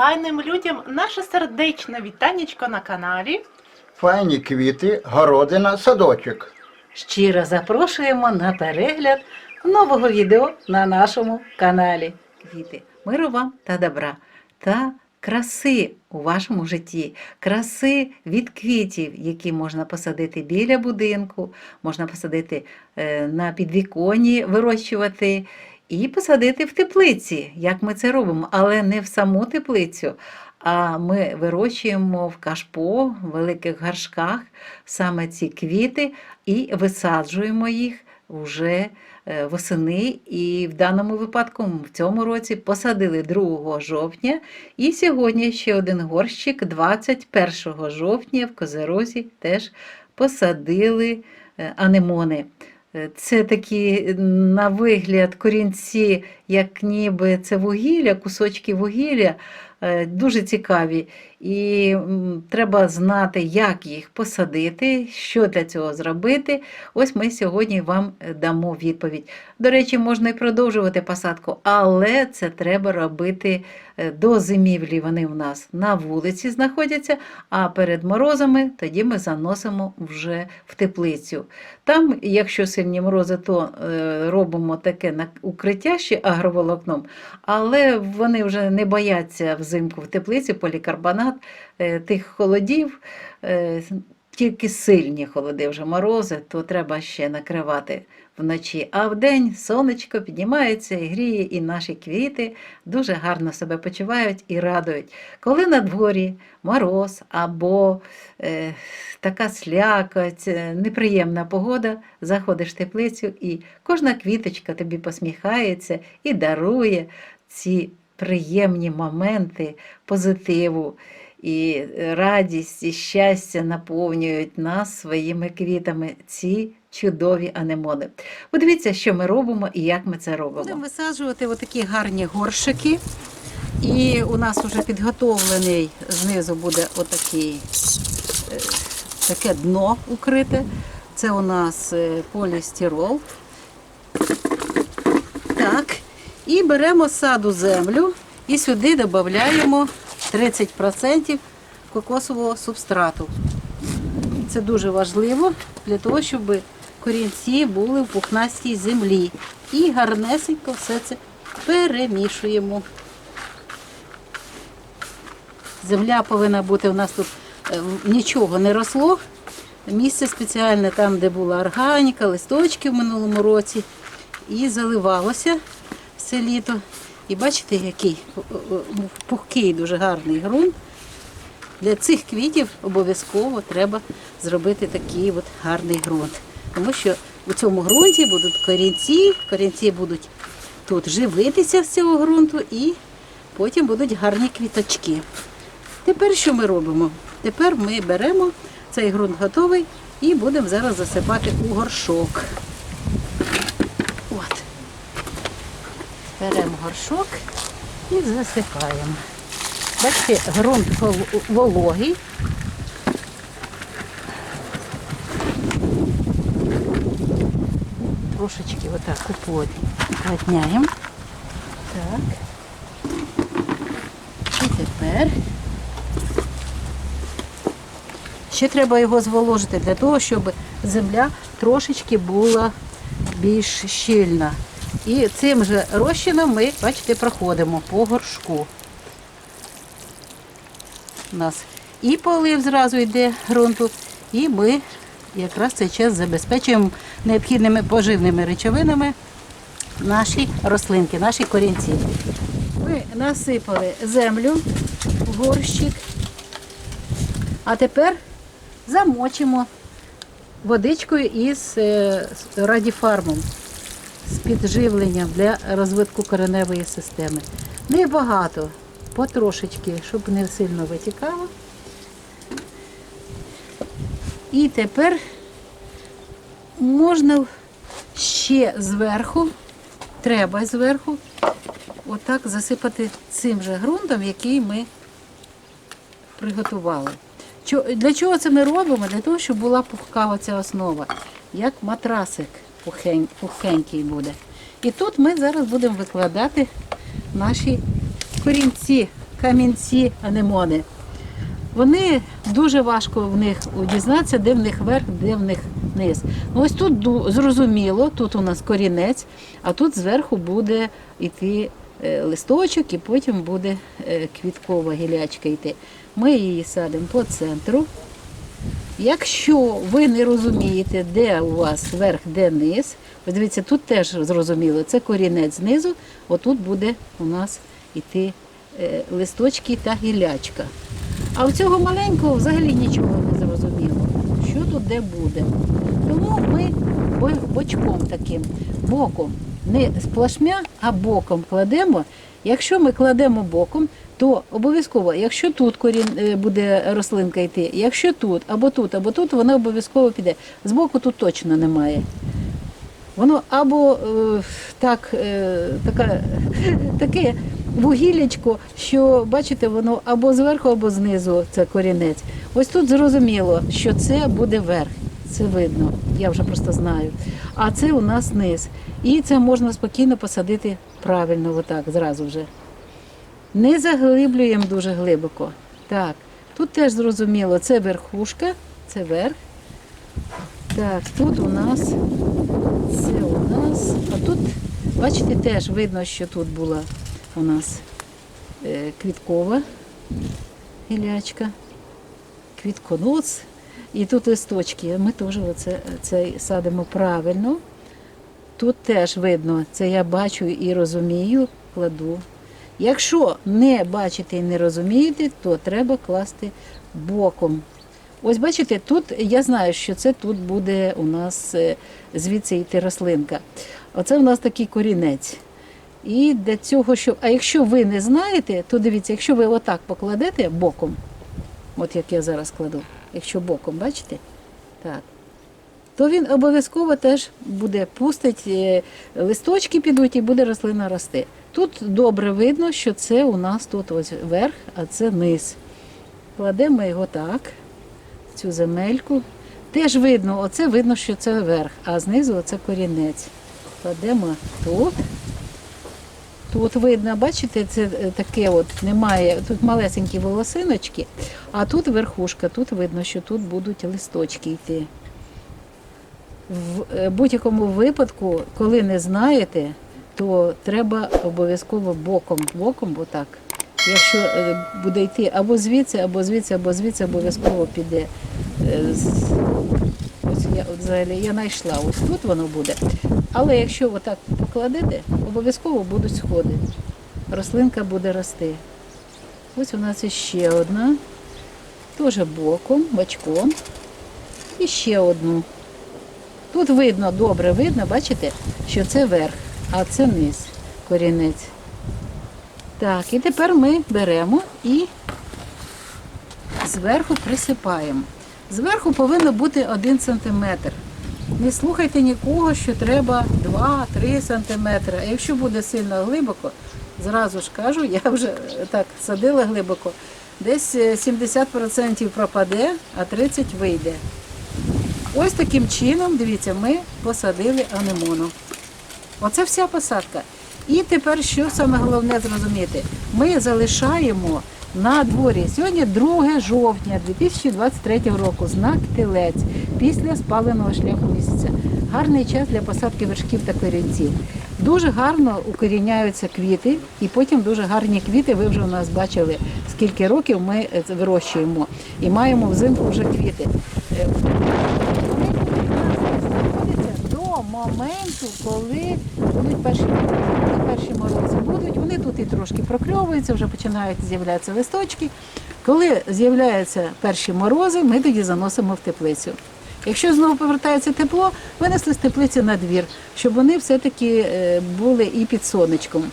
файним людям наше сердечне вітанечко на каналі. Файні квіти, городина, садочок. Щиро запрошуємо на перегляд нового відео на нашому каналі. Квіти, миру вам та добра та краси у вашому житті, краси від квітів, які можна посадити біля будинку, можна посадити е, на підвіконні, вирощувати. І посадити в теплиці, як ми це робимо, але не в саму теплицю, а ми вирощуємо в кашпо, в великих горшках саме ці квіти і висаджуємо їх вже е, восени. І в даному випадку в цьому році посадили 2 жовтня. І сьогодні ще один горщик 21 жовтня в Козерозі теж посадили е, анемони. Е, Це такі на вигляд корінці, як ніби це вугілля, кусочки вугілля, е, дуже цікаві. І треба знати, як їх посадити, що для цього зробити. Ось ми сьогодні вам е, дамо відповідь. До речі, можна і продовжувати посадку, але це треба робити е, до зимівлі. Вони в нас на вулиці знаходяться, а перед морозами тоді ми заносимо вже в теплицю. Там, якщо сильні морози, то е, робимо таке укриття ще агроволокном, але вони вже не бояться взимку в теплиці полікарбонат е, тих холодів. е, Тільки сильні холоди, вже морози, то треба ще накривати вночі. А вдень сонечко піднімається і гріє, і наші квіти дуже гарно себе почувають і радують. Коли на дворі мороз або е, така слякоть, е, неприємна погода, заходиш в теплицю, і кожна квіточка тобі посміхається і дарує ці приємні моменти позитиву. І радість і щастя наповнюють нас своїми квітами ці чудові анемони. Подивіться, що ми робимо і як ми це робимо. Будемо висаджувати отакі гарні горшики. І у нас вже підготовлений знизу буде отакий, е, таке дно укрите. Це у нас е, полістирол. Так. І беремо саду землю і сюди додаємо 30% кокосового субстрату. Це дуже важливо для того, щоб корінці були в пухнастій землі. І гарнесенько все це перемішуємо. Земля повинна бути у нас тут е, нічого не росло. Місце спеціальне там, де була органіка, листочки в минулому році. І заливалося все літо. І бачите, який е, е, пухкий, дуже гарний ґрунт. Для цих квітів обов'язково треба зробити такий от гарний ґрунт. Тому що у цьому ґрунті будуть корінці, корінці будуть тут живитися з цього ґрунту і потім будуть гарні квіточки. Тепер що ми робимо? Тепер ми беремо цей ґрунт готовий і будемо зараз засипати у горшок. От. Беремо горшок і засипаємо. Бачите, ґрунт вологий. Трошечки отак уплотняємо. Так. І тепер ще треба його зволожити для того, щоб земля трошечки була більш щільна. І цим же розчином ми, бачите, проходимо по горшку. У нас і полив зразу йде ґрунту, і ми якраз цей час забезпечуємо необхідними поживними речовинами наші рослинки, наші корінці. Ми насипали землю в горщик, а тепер замочимо водичкою із е, радіфармом з підживленням для розвитку кореневої системи. Небагато, потрошечки, щоб не сильно витікало. І тепер можна ще зверху, треба зверху, отак засипати цим же ґрунтом, який ми приготували. Для чого це ми робимо? Для того, щоб була пухка оця основа, як матрасик пухенький буде. І тут ми зараз будемо викладати наші корінці камінці анемони. Вони дуже важко в них дізнатися, де в них верх, де в них низ. Ну, ось тут зрозуміло, тут у нас корінець, а тут зверху буде йти е, листочок і потім буде е, квіткова гілячка йти. Ми її садимо по центру. Якщо ви не розумієте, де у вас верх, де низ, ось дивіться, тут теж зрозуміло, це корінець знизу, отут буде у нас йти е, листочки та гілячка. А в цього маленького взагалі нічого не зрозуміло, що тут де буде. Тому ми бочком таким, боком, не сплашмя, а боком кладемо. Якщо ми кладемо боком, то обов'язково, якщо тут корінь е, буде рослинка йти, якщо тут, або тут, або тут, вона обов'язково піде. Збоку тут точно немає. Воно або е, так, е, така, таке вугіллячко, що бачите, воно або зверху, або знизу це корінець. Ось тут зрозуміло, що це буде верх. Це видно, я вже просто знаю. А це у нас низ. І це можна спокійно посадити правильно, отак, зразу вже. Не заглиблюємо дуже глибоко. Так, тут теж зрозуміло, це верхушка, це верх. Так, тут у нас це у нас. А тут, бачите, теж видно, що тут була у нас е, квіткова гілячка, квітконос. І тут листочки. Ми теж оце, це садимо правильно. Тут теж видно, це я бачу і розумію, кладу. Якщо не бачите і не розумієте, то треба класти боком. Ось бачите, тут я знаю, що це тут буде у нас е, звідси йти рослинка. Оце у нас такий корінець. І для цього, що. А якщо ви не знаєте, то дивіться, якщо ви отак покладете боком, от як я зараз кладу, якщо боком, бачите? Так. То він обов'язково теж буде пустить, е, листочки підуть і буде рослина рости. Тут добре видно, що це у нас тут ось верх, а це низ. Кладемо його так, цю земельку. Теж видно, оце видно, що це верх, а знизу оце корінець. Кладемо тут. Тут видно, бачите, це е, таке от немає, тут малесенькі волосиночки, а тут верхушка, тут видно, що тут будуть листочки йти. В е, будь-якому випадку, коли не знаєте, то треба обов'язково боком, боком, бо так. Якщо е, буде йти або звідси, або звідси, або звідси, обов'язково піде. е, Ось я взагалі я знайшла, ось тут воно буде. Але якщо отак покладете, обов'язково будуть сходи. Рослинка буде рости. Ось у нас іще одна, теж боком, бачком. І ще одну. Тут видно, добре видно, бачите, що це верх, а це низ, корінець. Так, і тепер ми беремо і зверху присипаємо. Зверху повинно бути 1 см. Не слухайте нікого, що треба 2-3 см. А якщо буде сильно глибоко, зразу ж кажу, я вже е, так садила глибоко, десь е, 70% пропаде, а 30% вийде. Ось таким чином, дивіться, ми посадили анемону. Оце вся посадка. І тепер що саме головне зрозуміти? Ми залишаємо на дворі. Сьогодні 2 жовтня 2023 року, знак телець після спаленого шляху місяця. Гарний час для посадки вершків та корінців. Дуже гарно укоріняються квіти, і потім дуже гарні квіти. Ви вже у нас бачили, скільки років ми е, вирощуємо і маємо взимку вже квіти. Е, вони знаходяться до моменту, коли будуть перші морози. Перші морози будуть, вони тут і трошки прокльовуються, вже починають з'являтися листочки. Коли з'являються перші морози, ми тоді заносимо в теплицю. Якщо знову повертається тепло, винесли з теплиці на двір, щоб вони все-таки е, були і під сонечком.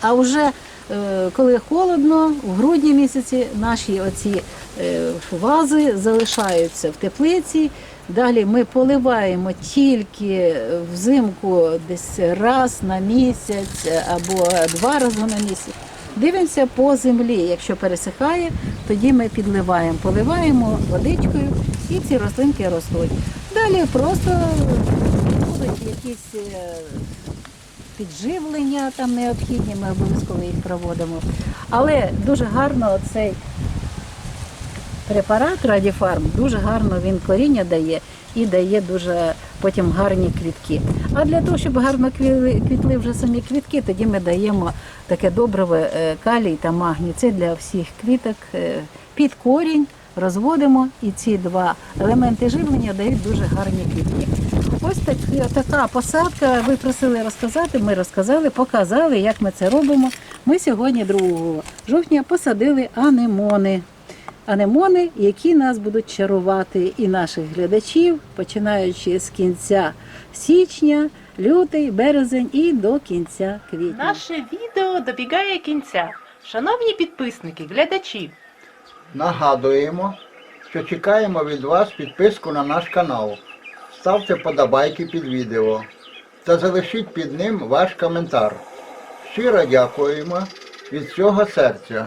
А вже е, коли холодно, в грудні місяці наші оці е, вази залишаються в теплиці. Далі ми поливаємо тільки взимку десь раз на місяць або два рази на місяць. Дивимося по землі. Якщо пересихає, тоді ми підливаємо, поливаємо водичкою і ці рослинки ростуть. Далі просто будуть якісь е, підживлення там необхідні, ми обов'язково їх проводимо. Але дуже гарно цей препарат Радіфарм, дуже гарно він коріння дає і дає дуже потім гарні квітки. А для того, щоб гарно квітли вже самі квітки, тоді ми даємо таке добриве е, калій та магній. Це для всіх квіток е, під корінь. Розводимо і ці два елементи живлення дають дуже гарні квітки. Ось так, така посадка. Ви просили розказати. Ми розказали, показали, як ми це робимо. Ми сьогодні, 2 жовтня, посадили анемони. Анемони, які нас будуть чарувати і наших глядачів, починаючи з кінця січня, лютий, березень і до кінця квітня. Наше відео добігає кінця. Шановні підписники, глядачі, Нагадуємо, що чекаємо від вас підписку на наш канал. Ставте подобайки під відео та залишіть під ним ваш коментар. Щиро дякуємо від всього серця.